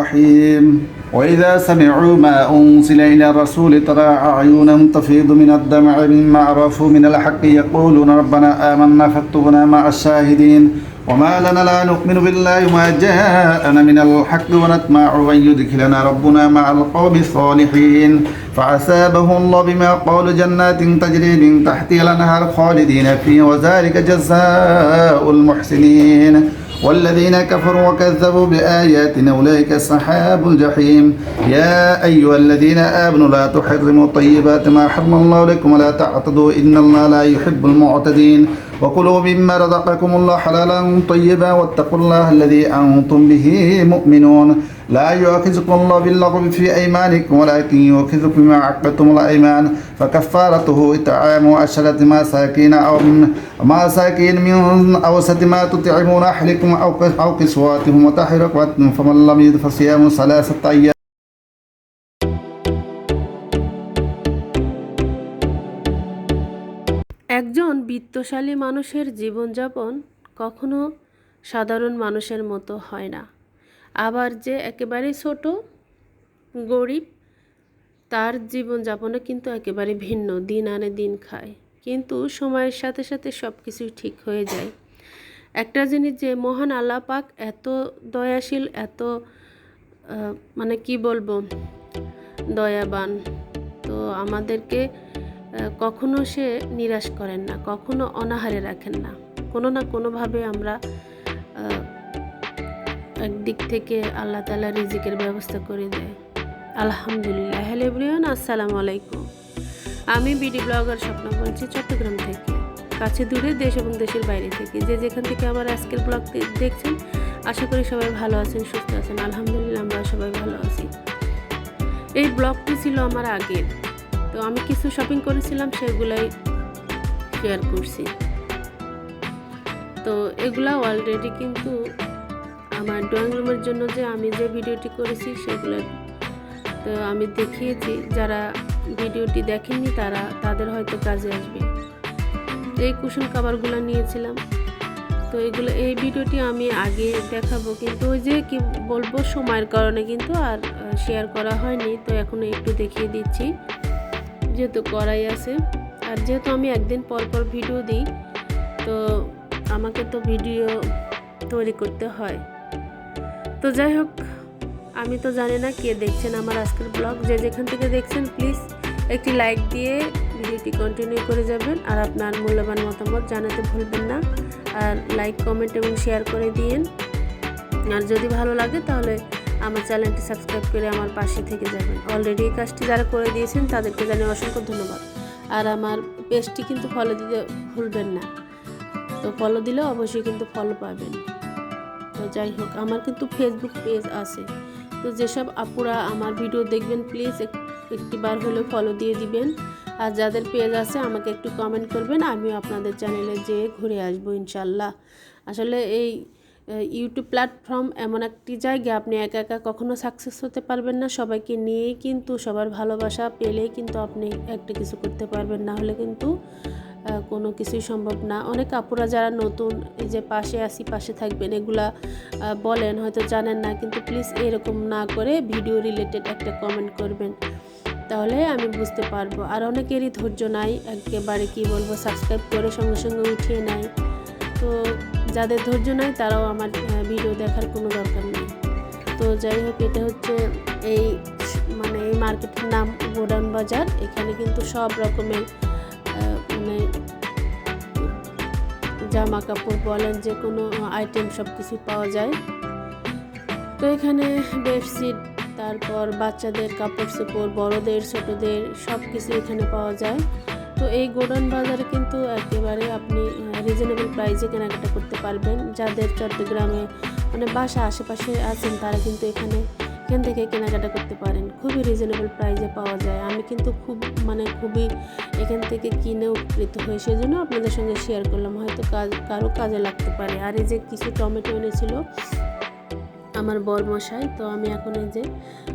الرحيم. وإذا سمعوا ما أنزل إلى الرسول ترى أعينهم تفيض من الدمع مما عرفوا من الحق يقولون ربنا آمنا فاكتبنا مع الشاهدين. وما لنا لا نؤمن بالله ما جاءنا من الحق ونطمع أن يدخلنا ربنا مع القوم الصالحين. فعسابه الله بما قالوا جنات تجري من تحتها الأنهار خالدين فيها وذلك جزاء المحسنين. والذين كفروا وكذبوا بآياتنا أولئك أصحاب الجحيم. يا أيها الذين آمنوا لا تحرموا طيبات ما حرم الله لكم ولا تعتدوا إن الله لا يحب المعتدين. وكلوا مما رزقكم الله حلالا طيبا واتقوا الله الذي أنتم به مؤمنون. لا يؤاخذكم الله باللغو في أيمانكم ولكن يؤاخذكم بما عقدتم الأيمان. فكفارته إطعام عشرة مساكين أو مساكين من أوسط ما تطعمون أهلكم أو كسواتهم رقبة فمن لم يجد فصيام ثلاثة أيام একজন বিত্তশালী মানুষের জীবনযাপন কখনো সাধারণ মানুষের মতো হয় না। আবার যে একেবারে ছোট, গরিব, তার জীবনযাপনে কিন্তু একেবারে ভিন্ন, দিন আনে দিন খায়। কিন্তু সময়ের সাথে সাথে সব কিছুই ঠিক হয়ে যায়। একটা জিনিস যে মহান আল্লাহ পাক এত দয়াশীল, এত মানে কি বলব, দয়াবান। তো আমাদেরকে কখনো সে নিরাশ করেন না, কখনো অনাহারে রাখেন না। কোনো না কোনোভাবে আমরা একদিক থেকে আল্লাহ তালা রিজিকের ব্যবস্থা করে দেয়। আলহামদুলিল্লাহ। হ্যালো এভরিওয়ান, আসসালামু আলাইকুম। আমি বিডি ব্লগার স্বপ্ন বলছি চট্টগ্রাম থেকে। কাছে দূরে দেশ এবং দেশের বাইরে থেকে। যে যেখান থেকে আমার আজকের ব্লগ দেখছেন, আশা করি সবাই ভালো আছেন, সুস্থ আছেন। আলহামদুলিল্লাহ, আমরা সবাই ভালো আছি। এই ব্লগটি ছিল আমার আগের। তো আমি কিছু শপিং করেছিলাম, সেগুলাই শেয়ার করছি। তো এগুলা অলরেডি কিন্তু আমার ড্রয়িং রুমের জন্য যে আমি যে ভিডিওটি করেছি, সেগুলো তো আমি দেখিয়েছি। যারা ভিডিওটি দেখেননি, তারা, তাদের হয়তো কাজে আসবে। এই কুশন কাভারগুলো নিয়েছিলাম। তো এগুলো, এই ভিডিওটি আমি আগে দেখাবো, কিন্তু ওই যে কি বলব, সময়ের কারণে কিন্তু আর শেয়ার করা হয়নি। তো এখন একটু দেখিয়ে দিচ্ছি। যেহেতু করাই আছে। আর যেহেতু আমি একদিন পর পর ভিডিও দিই, তো আমাকে তো ভিডিও তৈরি করতে হয়। তো যাই হোক, আমি তো জানি না কে দেখছেন আমার আজকের ব্লগ। যে যেখান থেকে দেখছেন প্লিজ একটি লাইক দিয়ে ভিডিওটি কন্টিনিউ করে যাবেন। আর আপনার মূল্যবান মতামত জানাতে ভুলবেন না। আর লাইক কমেন্ট এবং শেয়ার করে দিন আর যদি ভালো লাগে, তাহলে আমার চ্যানেলটি সাবস্ক্রাইব করে আমার পাশে থেকে যাবেন। অলরেডি এই কাজটি যারা করে দিয়েছেন, তাদেরকে জানিয়ে অসংখ্য ধন্যবাদ। আর আমার পেজটি কিন্তু ফলো দিতে ভুলবেন না। তো ফলো দিলে অবশ্যই কিন্তু ফলো পাবেন। তো যাই হোক, আমার কিন্তু ফেসবুক পেজ আছে। তো যেসব আপুরা আমার ভিডিও দেখবেন প্লিজ একটিবার হলেও ফলো দিয়ে দিবেন। আর যাদের পেজ আছে, আমাকে একটু কমেন্ট করবেন। আমিও আপনাদের চ্যানেলে যেয়ে ঘুরে আসব ইনশাল্লাহ। আসলে এই ইউটিউব প্ল্যাটফর্ম এমন একটি জায়গা আপনি একা একা কখনো সাকসেস হতে পারবেন না। সবাইকে নিয়েই কিন্তু, সবার ভালোবাসা পেলে কিন্তু আপনি একটা কিছু করতে পারবেন। না হলে কিন্তু কোনো কিছুই সম্ভব না। অনেক আপুরা যারা নতুন, এই যে পাশে আসি পাশে থাকবেন, এগুলা বলেন, হয়তো জানেন না, কিন্তু প্লিজ এরকম না করে ভিডিও রিলেটেড একটা কমেন্ট করবেন। তাহলে আমি বুঝতে পারব। আর অনেকেরই ধৈর্য নাই, একেবারে কি বলব সাবস্ক্রাইব করে সঙ্গে সঙ্গে উঠিয়ে নেয়। তো যাদের ধৈর্য নাই, তারাও আমার ভিডিও দেখার কোনো দরকার নেই। তো যাই হোক, এটা হচ্ছে এই মানে এই মার্কেটের নাম গোডাউন বাজার। এখানে কিন্তু সব রকমের মানে জামা কাপড় বলেন যে কোনো আইটেম সব কিছু পাওয়া যায়। তো এখানে বেডশিট তারপর বাচ্চাদের কাপড় চোপড় বড়দের, ছোটদের সব কিছু এখানে পাওয়া যায়। তো এই গোডাউন বাজারে কিন্তু একেবারে আপনি রিজনেবল প্রাইসে কেনাকাটা করতে পারবেন। যাদের চট্টগ্রামে মানে বাসা আশেপাশে আছেন, তারা কিন্তু এখানে এখান থেকে কেনাকাটা করতে পারেন। খুবই রিজনেবল প্রাইসে পাওয়া যায়। আমি কিন্তু খুব মানে খুবই এখান থেকে কিনে উপকৃত হই। সেই জন্য আপনাদের সঙ্গে শেয়ার করলাম। হয়তো কাজ, কারও কাজে লাগতে পারে। আর এই যে কিছু টমেটো এনেছিল আমার বর মশাই তো আমি এখন এই যে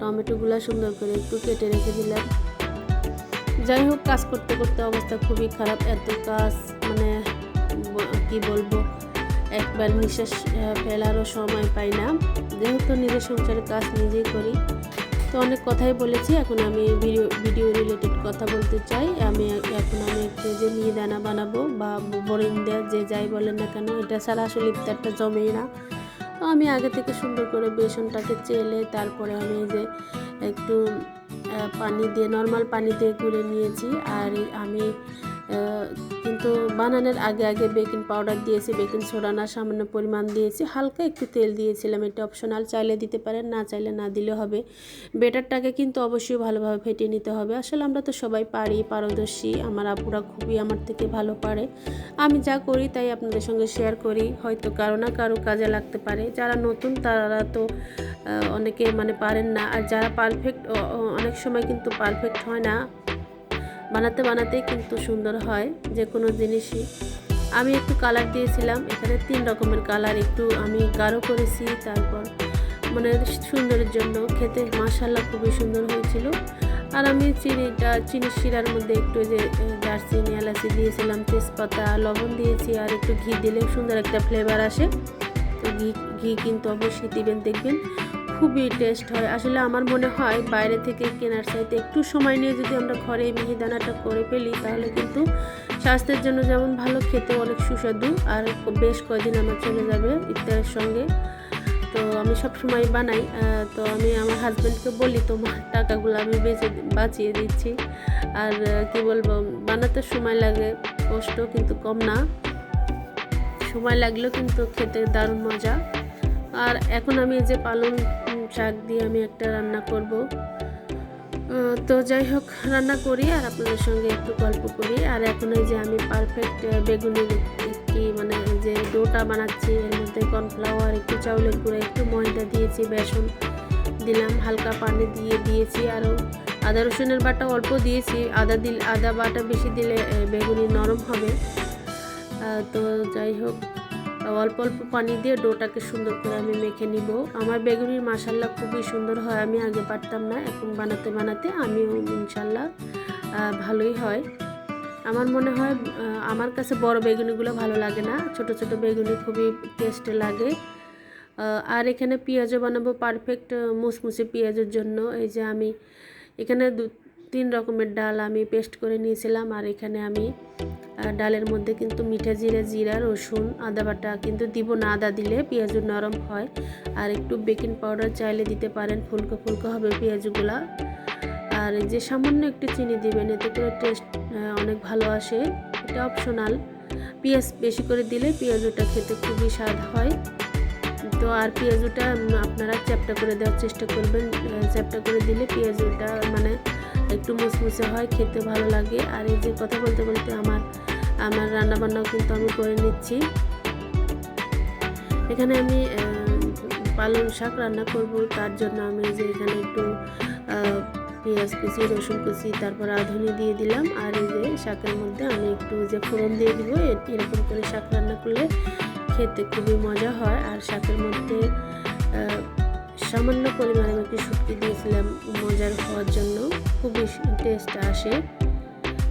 টমেটোগুলো সুন্দর করে একটু কেটে রেখে দিলাম। যাই হোক, কাজ করতে করতে অবস্থা খুবই খারাপ। এত কাজ মানে কি বলব, একবার নিঃশ্বাস ফেলারও সময় পাই না। যেহেতু নিজের সংসারের কাজ নিজেই করি। তো অনেক কথাই বলেছি, এখন আমি ভিডিও ভিডিও রিলেটেড কথা বলতে চাই। আমি এখন আমি একটু যে মিহিদানা বানাবো বা বরিন্দা যে যাই বলেন না কেন, এটা ছাড়া আসলে ইফতারটা জমেই না। তো আমি আগে থেকে সুন্দর করে বেসনটাকে চেলে, তারপরে আমি যে একটু পানি দিয়ে নর্মাল পানি দিয়ে গুলে নিয়েছি। আর আমি কিন্তু বানানোর আগে আগে বেকিং পাউডার দিয়েছি, বেকিং সোডা না সামান্য পরিমাণ দিয়েছি। হালকা একটু তেল দিয়েছিলাম, এটা অপশনাল, চাইলে দিতে পারেন, না চাইলে না দিলে হবে। বেটারটাকে কিন্তু অবশ্যই ভালোভাবে ফেটিয়ে নিতে হবে। আসলে আমরা তো সবাই পারি, পারদর্শী, আমার আপুরা খুবই আমার থেকে ভালো পারে। আমি যা করি তাই আপনাদের সঙ্গে শেয়ার করি, হয়তো কারও না কারও কাজে লাগতে পারে। যারা নতুন, তারা তো অনেকে মানে পারেন না। আর যারা পারফেক্ট অনেক সময় কিন্তু পারফেক্ট হয় না। বানাতে বানাতেই কিন্তু সুন্দর হয় যে কোনো জিনিসই। আমি একটু কালার দিয়েছিলাম, এখানে তিন রকমের কালার একটু আমি গাঢ় করেছি, তারপর মানে সুন্দরের জন্য খেতে মাসাল্লা খুবই সুন্দর হয়েছিল। আর আমি চিনিটা চিনি শিরার মধ্যে একটু যে দারচিনি, এলাচি দিয়েছিলাম, তেজপাতা, লবণ দিয়েছি, আর একটু ঘি দিলে সুন্দর একটা ফ্লেভার আসে। তো ঘি ঘি কিন্তু অবশ্যই দিবেন, দেখবেন। খুবই টেস্ট হয়। আসলে আমার মনে হয় বাইরে থেকে কেনার চাইতে একটু সময় নিয়ে যদি আমরা ঘরে মিহিদানাটা করে ফেলি তাহলে কিন্তু স্বাস্থ্যের জন্য যেমন ভালো খেতে অনেক সুস্বাদু আর বেশ কয়দিন আমার চলে যাবে ইফতারের সঙ্গে। তো আমি সব সময় বানাই তো আমি আমার হাজব্যান্ডকে বলি তোমার টাকাগুলো আমি বেঁচে বাঁচিয়ে দিচ্ছি। আর কি বলব বানাতে সময় লাগে কষ্ট কিন্তু কম না। সময় লাগলেও কিন্তু খেতে দারুণ মজা। আর এখন আমি এই যে পালং উম, শাক দিয়ে আমি একটা রান্না করব। তো যাই হোক, রান্না করি আর আপনাদের সঙ্গে একটু গল্প করি। আর এখন এই যে আমি পারফেক্ট বেগুনের কি মানে যে ডোটা বানাচ্ছি। এর মধ্যে কর্নফ্লাওয়ার একটু চাউলের গুঁড়ো, একটু ময়দা দিয়েছি, বেসন দিলাম, হালকা পানি দিয়ে দিয়েছি। আরও আদা রসুনের বাটা অল্প দিয়েছি। আদা দিল, আদা বাটা বেশি দিলে বেগুনি নরম হবে। তো যাই হোক অল্প অল্প পানি দিয়ে ডোটাকে সুন্দর করে আমি মেখে নিব। আমার বেগুনির মাসাল্লা খুবই সুন্দর হয়, আমি আগে পারতাম না, এখন বানাতে বানাতে আমিও ইনশাল্লাহ ভালোই হয়। আমার মনে হয় আমার কাছে বড় বেগুনিগুলো ভালো লাগে না, ছোট ছোট বেগুনি খুবই টেস্ট লাগে। আর এখানে পেঁয়াজও বানাবো পারফেক্ট, মুসমুসে পেঁয়াজের জন্য। এই যে আমি এখানে দু, তিন রকমের ডাল আমি পেস্ট করে নিয়েছিলাম, আর এখানে আমি ডালের মধ্যে কিন্তু মিঠা জিরে, জিরা, রসুন, আদা বাটা কিন্তু দিব না। আদা দিলে পেঁয়াজু নরম হয়। আর একটু বেকিং পাউডার চাইলে দিতে পারেন। ফুলকো ফুলকো হবে পেঁয়াজগুলা। আর যে সামান্য একটু চিনি দিবেন, এতে করে টেস্ট অনেক ভালো আসে। এটা অপশনাল পেঁয়াজ বেশি করে দিলে পেঁয়াজুটা খেতে খুবই স্বাদ হয়। তো আর পেঁয়াজুটা আপনারা চ্যাপটা করে দেওয়ার চেষ্টা করবেন। চ্যাপটা করে দিলে পেঁয়াজুটা মানে একটু মুসমুসে হয়, খেতে ভালো লাগে। আর এই যে কথা বলতে বলতে আমার আমার রান্না বান্নাও কিন্তু আমি করে নিচ্ছি। এখানে আমি পালং শাক রান্না করব। তার জন্য আমি যে এখানে একটু পেঁয়াজ কুচি, রসুন কুচি, তারপর আধুনি দিয়ে দিলাম। আর এই যে শাকের মধ্যে আমি একটু যে ফোড়ন দিয়ে দিব। এরকম করে শাক রান্না করলে খেতে খুবই মজা হয়। আর শাকের মধ্যে সামান্য পরিমাণে আমি একটু শুটকি দিয়েছিলাম মজার হওয়ার জন্য। খুবই টেস্ট আসে।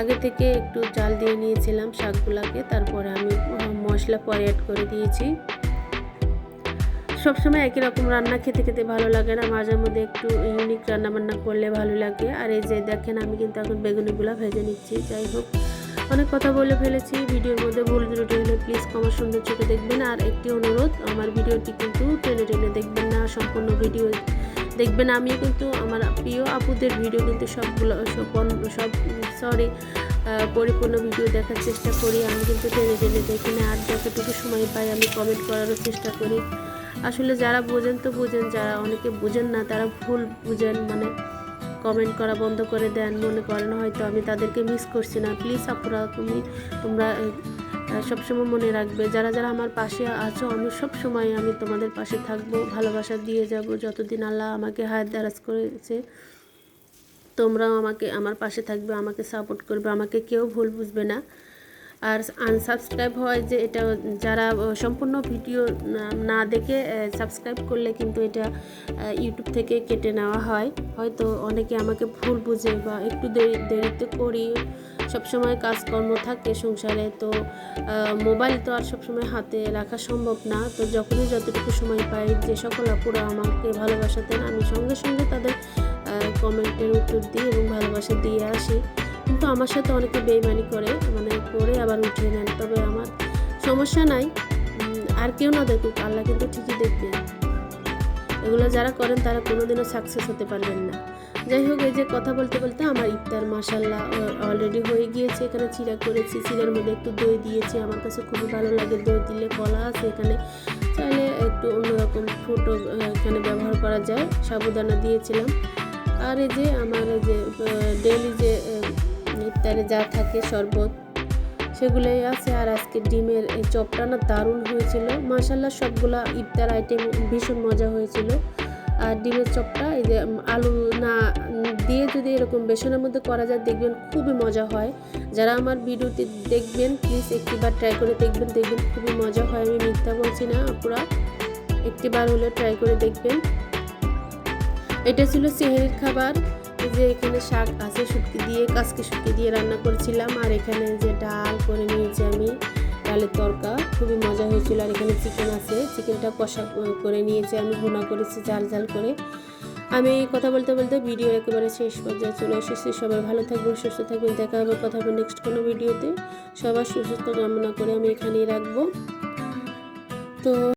আগে থেকে একটু জাল দিয়ে নিয়েছিলাম শাকগুলাকে, তারপরে আমি মশলা পরে অ্যাড করে দিয়েছি। সবসময় একই রকম রান্না খেতে খেতে ভালো লাগে না, মাঝে মধ্যে একটু ইউনিক রান্না বান্না করলে ভালো লাগে। আর এই যে দেখেন, আমি কিন্তু এখন বেগুনিগুলো ভেজে নিচ্ছি। যাই হোক অনেক কথা বলে ফেলেছি। ভিডিওর মধ্যে ভুল ত্রুটি হলে প্লিজ কমার সুন্দর চোখে দেখবেন। আর একটি অনুরোধ, আমার ভিডিওটি কিন্তু টেনে টেনে দেখবেন না, সম্পূর্ণ ভিডিও দেখবেন। আমি কিন্তু আমার প্রিয় আপুদের ভিডিও কিন্তু সবগুলো সব সব সরি পরিপূর্ণ ভিডিও দেখার চেষ্টা করি। আমি কিন্তু টেনে টেনে দেখি না, আর যতটুকু সময় পাই আমি কমেন্ট করারও চেষ্টা করি। আসলে যারা বোঝেন তো বোঝেন, যারা অনেকে বোঝেন না তারা ভুল বুঝেন মানে কমেন্ট করা বন্ধ করে দেন, মনে করেন হয়তো আমি তাদেরকে মিস করছি না। প্লিজ আপুরা, তুমি, তোমরা সবসময় মনে রাখবে, যারা যারা আমার পাশে আছো, আমি সবসময় আমি তোমাদের পাশে থাকব, ভালোবাসা দিয়ে যাব, যতদিন আল্লাহ আমাকে হায়াত দারাজ করেছে, তোমরাও আমাকে, আমার পাশে থাকবে, আমাকে সাপোর্ট করবে, আমাকে কেউ ভুল বুঝবে না। আর আনসাবস্ক্রাইব হয় যে এটা যারা সম্পূর্ণ ভিডিও না- দেখে সাবস্ক্রাইব করলে কিন্তু এটা ইউটিউব থেকে কেটে নেওয়া হয়। হয়তো অনেকে আমাকে ভুল বুঝে বা একটু দেরি, দেরিতে করি, সবসময় কাজকর্ম থাকে সংসারে, তো মোবাইল তো আর সবসময় হাতে রাখা সম্ভব না। তো যখনই যতটুকু সময় পাই যে সকল আপুরা আমাকে ভালোবাসা দেন, আমি সঙ্গে সঙ্গে তাদের কমেন্টের উত্তর দিই এবং ভালোবাসা দিয়ে আসি। কিন্তু আমার সাথে অনেকে বেইমানি করে মানে করে আবার উঠিয়ে নেন। তবে আমার সমস্যা নাই। আর কেউ না দেখুক, আল্লাহ কিন্তু ঠিকই দেখবেন। এগুলো যারা করেন, তারা কোনোদিনও সাকসেস হতে পারবেন না। যাই হোক, এই যে কথা বলতে বলতে আমার ইফতার মাসাল্লাহ অলরেডি হয়ে গিয়েছে। এখানে চিরা করেছি, চিরার মধ্যে একটু দই দিয়েছি। আমার কাছে খুবই ভালো লাগে দই দিলে কলা আছে এখানে। চাইলে একটু অন্যরকম ফ্রুটও এখানে ব্যবহার করা যায়। সাবুদানা দিয়েছিলাম। আর এই যে আমার যে ডেলি যে ইফতারে যা থাকে শরবত, সেগুলোই আছে। আর আজকে ডিমের এই চপটা না দারুণ হয়েছিল। মাসাল্লাহ সবগুলা ইফতার আইটেম ভীষণ মজা হয়েছিল। আর ডিমের চপটা এই যে আলু না দিয়ে যদি এরকম বেসনের মধ্যে করা যায়, দেখবেন খুবই মজা হয়। যারা আমার ভিডিওটি দেখবেন প্লিজ একটিবার ট্রাই করে দেখবেন। দেখবেন খুবই মজা হয়। আমি মিথ্যা বলছি না পুরা একটিবার হলে ট্রাই করে দেখবেন। এটা ছিল সেহেরির খাবার। যে এখানে শাক আছে, শুটকি দিয়ে কাসকি শুটকি দিয়ে রান্না করেছিলাম। আর এখানে যে ডাল করে নিয়েছি আমি, ডালের তরকা। খুবই মজা হয়েছিল। আর এখানে চিকেন আছে। চিকেনটা কষা করে নিয়েছি আমি, ভুনা করেছি ঝাল ঝাল করে। আমি কথা বলতে বলতে ভিডিও একেবারে শেষ পর্যায়ে চলে এসেছি। সবাই ভালো থাকবেন, সুস্থ থাকবেন। দেখা হবে কথা হবে নেক্সট কোনো ভিডিওতে। সবার সুস্থ কামনা করে আমি এখানেই রাখব। তো